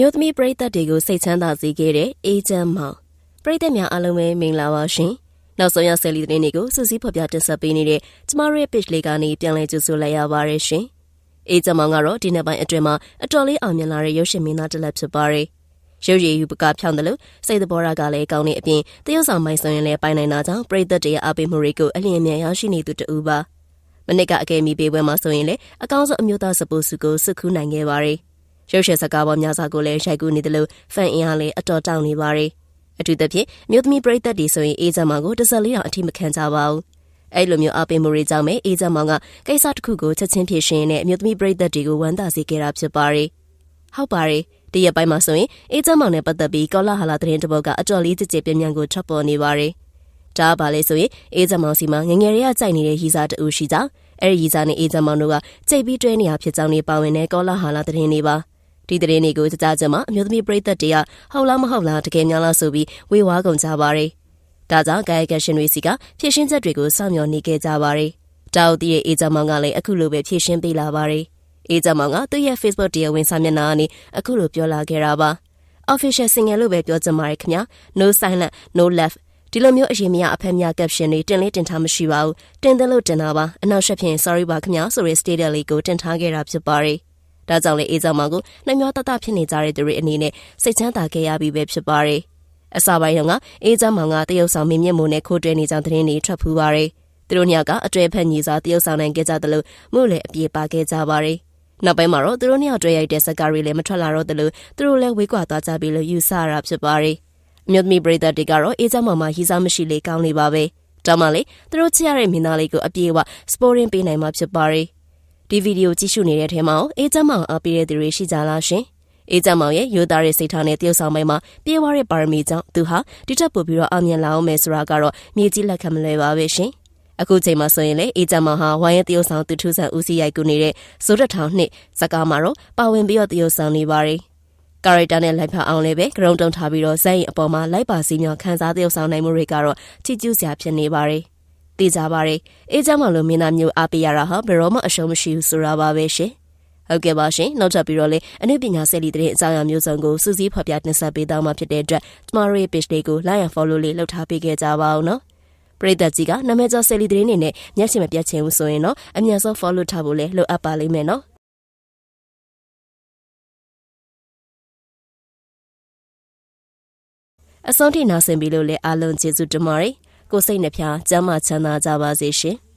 မျိုးသမီးပရိသတ်တွေကိုစိတ်ချမ်းသာစေခဲ့တဲ့အေဂျင့်မောင်ပရိသတ်များအားလုံးပဲမင်္ဂလာပါရှင်နောက်ဆုံးရဆယ်လီသတင်းတွေကိုစူးစီးဖော်ပြတင်ဆက်ပေးနေတဲ့ကျမတို့ရဲ့ page လေးကနေပြန်လည်ကြိုဆိုလိုက်ရပါတယ်ရှင်အေဂျင့်မောင်ကတော့ဒီနေ့ပိုင်းအတွင်းမှာအတော်လေးအောင်မြင်လာတဲ့ရုပ်ရှင်မင်းသားတစ်လက်ဖြစ်ပါတယ်ရုပ်ရည်ယူပကဖြောင်းတယ်လို့စိတ်သဘောထားကလည်းကောင်းတဲ့အပြင်တရုတ်ဆောင်မိုင်းဆိုရင်လည်းပိုင်နိုင်တာကြောင့်ပရိသတ်တွေရဲ့အားပေးမှုတွေကိုအလျင်အမြန်ရရှိနေသူတူပါမနစ်ကအကယ်မီပေးပွဲမှာဆိုရင်လည်းအကောင်းဆုံးအမျိုးသားစပိုးစုကိုစုခူးနိုင်ခဲ့ပါတယ် ရုပ်ရှင်စကားပေါ်များစွာကိုလည်းရိုက်ကူးနေတယ်လို့ဖန်အင်အားလည်းအတော်တောင်းနေပါတယ်။အထူးသဖြင့်မြို့သမီးပရိသတ်တွေဆိုရင်အေးချမ်းမောင်ကိုတစ်စက်လေးတော့အထိမခံကြပါဘူး။အဲ့လိုမျိုးအပင်မတွေကြောင့်ပဲအေးချမ်းမောင်ကကိစ္စတစ်ခုကိုချက်ချင်းဖြေရှင်းနေမြို့သမီးပရိသတ်တွေကိုဝမ်းသာစေခဲ့တာဖြစ်ပါတယ်။ဟုတ်ပါတယ်။ဒီရက်ပိုင်းမှာဆိုရင်အေးချမ်းမောင်နဲ့ပတ်သက်ပြီးကောလာဟလာသတင်းတစ်ပုဒ်ကအတော်လေးကြည်ကြည်ပြင်းပြင်းကိုထွက်ပေါ်နေပါတယ်။ဒါပါလေဆိုရင်အေးချမ်းမောင်စီမှာငငယ်တွေကကြိုက်နေတဲ့ရီစာတူရှိကြ။အဲ့ဒီရီစာနဲ့အေးချမ်းမောင်တို့ကကြိတ်ပြီးတွဲနေရဖြစ်ကြောင်းနေပါဝင်တဲ့ကောလာဟလာသတင်းတွေပါ။ ဒီသတင်းတွေကိုကြကြကြမှာအမျိုးသမီးပရိသတ်တွေကဟုတ်လားမဟုတ်လားတကယ်များလားဆိုပြီးဝေဝါးကုန်ကြပါရယ်ဒါကြောင့်ကာယကရှင်တွေစီကဖြည့်ရှင်းချက်တွေကိုစောင့်မျှော်နေခဲ့ကြပါရယ်တောက်တည်းရဲ့အေဂျမောင်ကလည်းအခုလိုပဲဖြည့်ရှင်းပေးလာပါရယ်အေဂျမောင်ကသူ့ရဲ့ Facebook တရားဝင်စာမျက်နှာကနေအခုလိုပြောလာခဲ့တာပါ official single လို့ပဲပြောချင်ပါတယ်ခင်ဗျာ no silent no left ဒီလိုမျိုးအရင်မရအဖက်မြ caption တွေတင်လေးတင်ထားမရှိပါဘူးတင်တယ်လို့တင်တာပါအနောက်ရှက်ဖြင့် sorry ပါခင်ဗျာဆိုရဲ status လေးကိုတင်ထားခဲ့တာဖြစ်ပါတယ် ဒါကြောင့်လေအေးဆောင်မောင်ကိုနှမျောတတဖြစ်နေကြတဲ့သူတွေအနေနဲ့စိတ်ချမ်းသာခဲ့ရပြီပဲဖြစ်ပါတယ်။အစပိုင်းကအေးဆောင်မောင်ကတရုတ်ဆောင်မင်းမြင့်မိုးနဲ့ခိုးတွဲနေကြောင်းသတင်းတွေထွက်ဖူးပါတယ်။သူတို့ညကအတွေ့အဖက်ညီစွာတရုတ်ဆောင်နိုင်ခဲ့ကြသလိုမှုလည်းအပြေပါခဲ့ကြပါတယ်။နောက်ပိုင်းမှာတော့သူတို့နှစ်ယောက်တွေ့ရိုက်တဲ့ဇက်ကာရီလည်းမထွက်လာတော့သလိုသူတို့လည်းဝေးကွာသွားကြပြီလို့ယူဆရတာဖြစ်ပါတယ်။အမျိုးသမီးပရိသတ်တွေကတော့အေးဆောင်မောင်မှာဟီစားမရှိလေကောင်းနေပါပဲ။ဒါမှလေသူတို့ချရတဲ့မင်းသားလေးကိုအပြေအဝစပိုရင်းပေးနိုင်မှာဖြစ်ပါတယ်။ ဒီဗီဒီယိုကြည့်ရှုနေတဲ့ထဲမှာအေးချမ်းမောင်အားပေးတဲ့သူတွေရှိကြလားရှင်။အေးချမ်းမောင်ရဲ့ရိုးသားတဲ့စိတ်ထားနဲ့တရုတ်ဆောင်ပိုင်းမှာပြေးဝတဲ့ပါရမီကြောင့်သူဟာတိတက်ပို့ပြီးတော့အောင်မြင်လာအောင်မယ်ဆိုတာကတော့မြေကြီးလက်ခံမလွယ်ပါပဲရှင်။အခုချိန်မှာဆိုရင်လေအေးချမ်းမောင်ဟာဝိုင်းရဲ့တရုတ်ဆောင်သူထုဆန်ဦးစီးရိုက်ကူနေတဲ့စိုးတက်ထောင်နှစ်ဇကာမှာတော့ပါဝင်ပြီးတော့တရုတ်ဆောင်နေပါတယ်။ကာရက်တာနဲ့လိုက်ဖအောင်လည်းပဲဂရုံတုံထားပြီးတော့ဇက်ရင်အပေါ်မှာလိုက်ပါစီမြောင်ခန်းစားတရုတ်ဆောင်နိုင်မှုတွေကတော့ချီကျူးစရာဖြစ်နေပါတယ်။ တည်ကြပါရယ်အေးချမ်းမလို့မင်းသားမျိုးအားပေးရတာဟာဘယ်တော့မှအရှုံးမရှိဘူးဆိုတာပါပဲရှင်ဟုတ်ကဲ့ပါရှင်နောက်ထပ်ပြီးတော့လေအနုပညာဆယ်လီတဲ့အကြောင်းအရာမျိုးစုံကိုစူးစီးဖော်ပြတင်ဆက်ပေးသွားမှာဖြစ်တဲ့အတွက်ကျမတို့ရဲ့ page လေးကို like and follow လေးလုပ်ထားပေးခဲ့ကြပါအောင်နော်ပရိသတ်ကြီးကနာမည်ကျော်ဆယ်လီတဲ့နေနဲ့မျက်စိမပြတ်ချင်ဘူးဆိုရင်တော့အမြန်ဆုံး follow ထားဖို့လည်းလိုအပ်ပါလိမ့်မယ်နော်အဆုံးထိနာဆင်ပြီလို့လည်းအားလုံးကျေးဇူးတင်ပါတယ် ကိုစိတ်နှဖျားကျမ်းမာချမ်းသာကြပါစေရှင်။